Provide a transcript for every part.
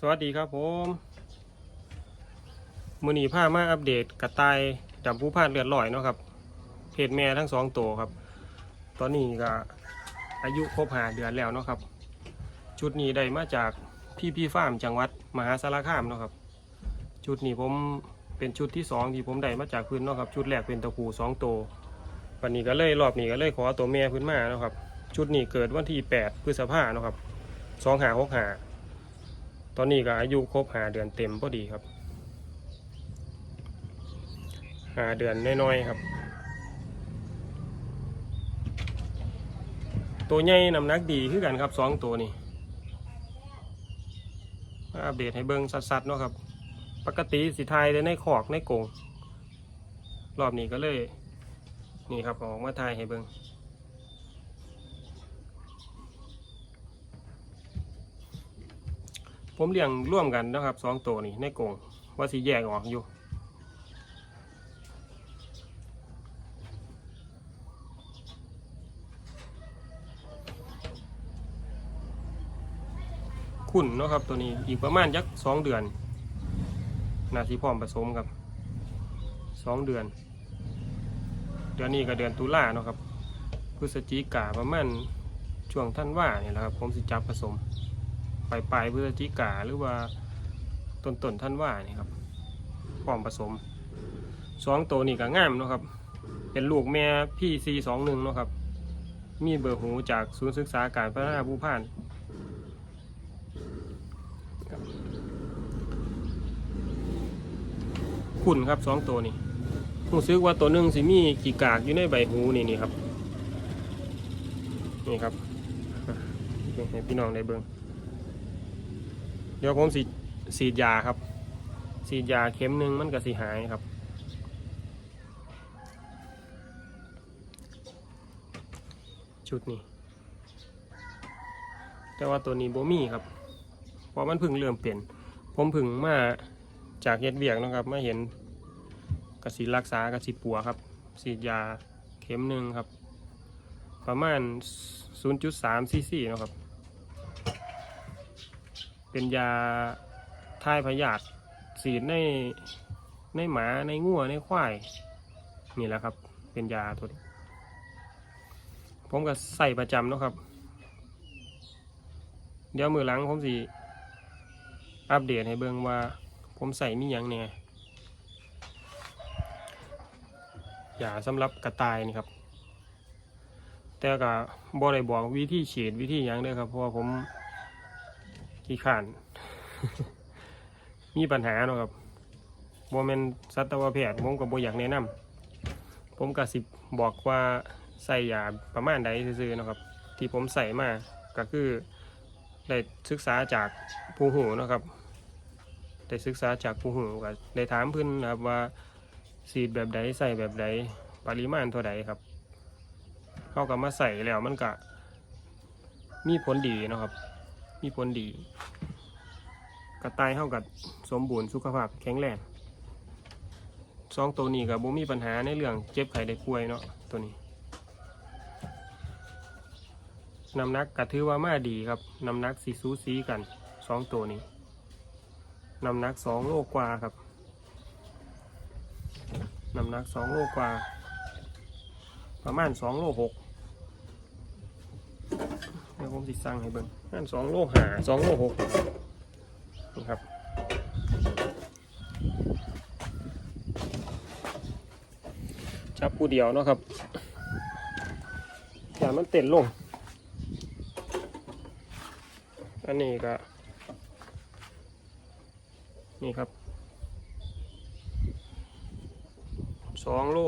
สวัสดีครับผมมือนีผ้ามาอัปเดตกระต่ายดำผู้พานเลือดลอยเนาะครับเพศแม่ทั้งสองตัวครับ ตอนนี้ก็อายุครบหาเดือนแล้วเนาะครับ ชุดนี้ได้มาจากพี่พี่ฟาร์มจังหวัดมหาสารคามเนาะครับ ชุดนี้ผมเป็นชุดที่สองที่ผมได้มาจากพื้นเนาะครับ ชุดแรกเป็นตะปูสองตัววันนี้ก็เลยรอบนี้ก็เลยขอตัวแม่พื้นมาเนาะครับ ชุดนี้เกิดวันที่แปดพฤษภาเนาะครับสองหาหกหา ตอนนี้ก็อายุครบหาเดือนเต็มพอดีครับหาเดือนน้อยๆครับ ตัวใหญ่น้ำหนักดีคือกันครับสองตัวนี้อัปเดตให้เบิ้งสัดๆเนาะครับ ปกติสิทยได้ในขอกในกงรอบนี้ก็เลย นี่ครับอออกมาทายให้เบิ้ง ผมเลี้ยงร่วมกันนะครับสองตัวนี้ในกรงว่าสิแยกออกอยู่ขุ่นเนาะครับตัวนี้อีกประมาณยักสองเดือน นาทีพร้อมผสมครับสองเดือน เดือนนี้ก็เดือนตุลาเนาะครับพฤศจิกาประมาณช่วงท่านว่าเนี่ยแหละครับ ผมสิจับผสม ปลายปลายพฤศจิกาหรือว่าต้นต้นท่านว่านี่ครับพร้อมผสมสองตัวนี้ก็งามเนาะครับ เป็นลูกแม่พี่ซีสองหนึ่งเนาะครับ มีเบอร์หูจากศูนย์ศึกษาการพัฒนาผู้พานขุ่นครับสองตัวนี้รู้สึกว่าตัวหนึ่งสิมีกี่กากอยู่ในใบหูนี่นี่ครับ นี่ครับให้พี่น้องได้เบิ่ง เดี๋ยวผมสีสีดยาครับ สีดยาเข็มหนึ่งมันก็สีหายครับ ชุดนี้ แต่ว่าตัวนี้โบมี่ครับ เพราะมันพึ่งเริ่มเปลี่ยน ผมพึ่งมาจากเฮ็ดเวียกนะครับมาเห็นกระสีรักษากระสีปัวครับ สีดยาเข็มหนึ่งครับ ประมาณ 0.3ซีซีนะครับ เป็นยาทายพยาธิสีดในในหมาในงัวในควายนี่แหละครับ เป็นยาตัวนี้ ผมก็ใส่ประจำเนาะครับ เดี๋ยวมือหลังผมสิอัปเดตให้เบิ่งว่า ผมใส่มีหยังเนี่ยยาสำหรับกระต่ายนี่ครับ แต่ก็บ่ได้บอกวิธีฉีดวิธีหยังเด้อครับเพราะว่าผม ขี้ขาน มีปัญหาเนาะครับโมเมนสัตวแพทย์ผมก็บ่อยากแนะนำผมก็สิบบอกว่าใส่ยาประมาณใดซื่อๆเนาะครับ ที่ผมใส่มาก็คือได้ศึกษาจากผู้หูเนาะครับได้ศึกษาจากผู้หูก็ได้ถามเพิ่นนะครับว่าสีดแบบใดใส่แบบใดปริมาณเท่าใดครับ เข้าก็มาใส่แล้วมันก็มีผลดีนะครับ มีผลดีกระต่ายเท่ากับสมบูรณ์สุขภาพแข็งแรงสองตัวนี้กับบุมีปัญหาในเรื่องเจ็บไข้ได้ป่วยเนาะตัวนี้น้ำหนักกระถือว่ามาดีครับน้ำหนักสีซูซีกันสองตัวนี้น้ำหนักสองโลกว่าครับน้ำหนักสองโลกว่า ประมาณสองโลหก เดี๋ยวผมสิสั่งให้เบิ่งนั่นสองโลหาสองโลหกนี่ครับจับผู้เดียวเนาะครับแต่มันเต้นลง อันนี้ก็ นี่ครับสองโล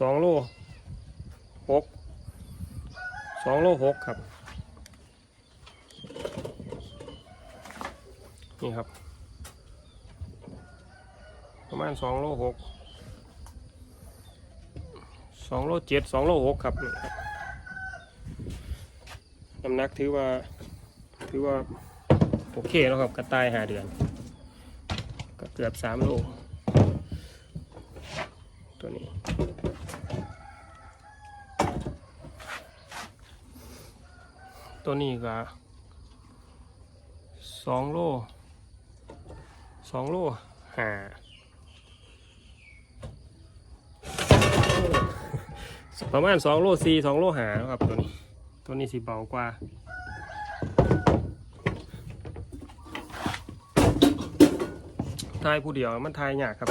สองโลหก สองโลหกครับ นี่ครับ ประมาณสองโลหกสองโลเจ็ดสองโลหกครับนี่ครับน้ำหนักถือว่าถือว่า โอเคแล้วครับกระต่ายหาเดือน ก็เกือบสามโลตัวนี้ ตัวนี้ก็สองโลสองโลหาประมาณสองโลสี่สองโลหาครับตัวนี้ ตัวนี้สิเบากว่าทายผู้เดียวมันทายยากครับ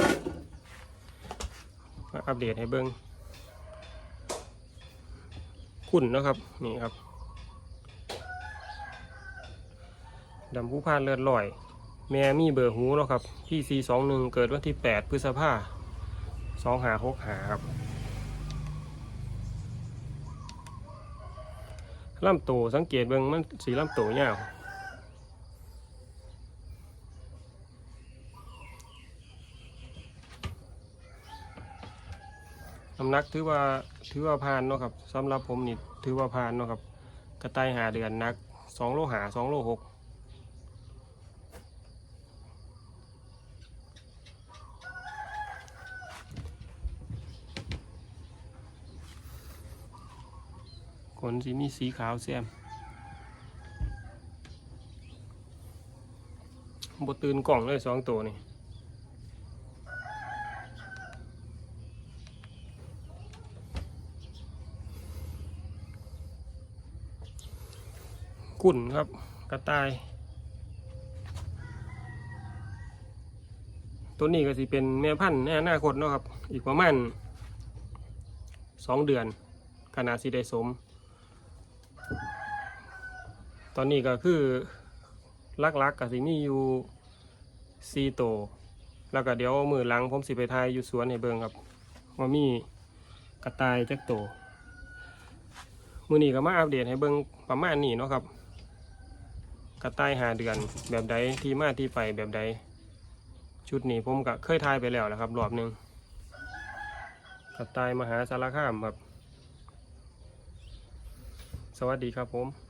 มาอัปเดตให้เบิ้งคุณนะครับ นี่ครับ ดำผู้พานเลือดลอย แม่มีเบอร์หูแล้วครับพี่ซีสองหนึ่งเกิดวันที่แปดพฤษภาสองหาหกหาครับลำโตสังเกตเบิ้งมันสีลำโตยาวน้ำหนักถือว่าถือว่าผ่านเนาะครับสำหรับผมนี่ถือว่าผ่านเนาะครับ กระต่ายหาเดือนนักสองโลหาสองโลหก ขนสีมีสีขาวแซมบตื่นกล่องเลยสองตัวนี่กุ่นครับกระต่าย ตัวนี้ก็สิเป็นแม่พันธุ์ในอนาคตเนาะครับ อีกประมาณสองเดือนขนาดสิได้สม ตอนนี้ก็คือลักๆกก็สิมีอยู่ซีโต แล้วก็เดี๋ยวมือหลังผมสิไปทายอยู่สวนให้เบิงครับว่ามีกระต่ายจักโต มือนี้ก็มาอัปเดตให้เบิงประมาณนี้เนาะครับ กระต่ายหาเดือนแบบใดที่มาที่ไปแบบใด ชุดนี้ผมก็เคยทายไปแล้วนะครับรอบหนึ่งกระต่ายมหาสารคามครับ สวัสดีครับผม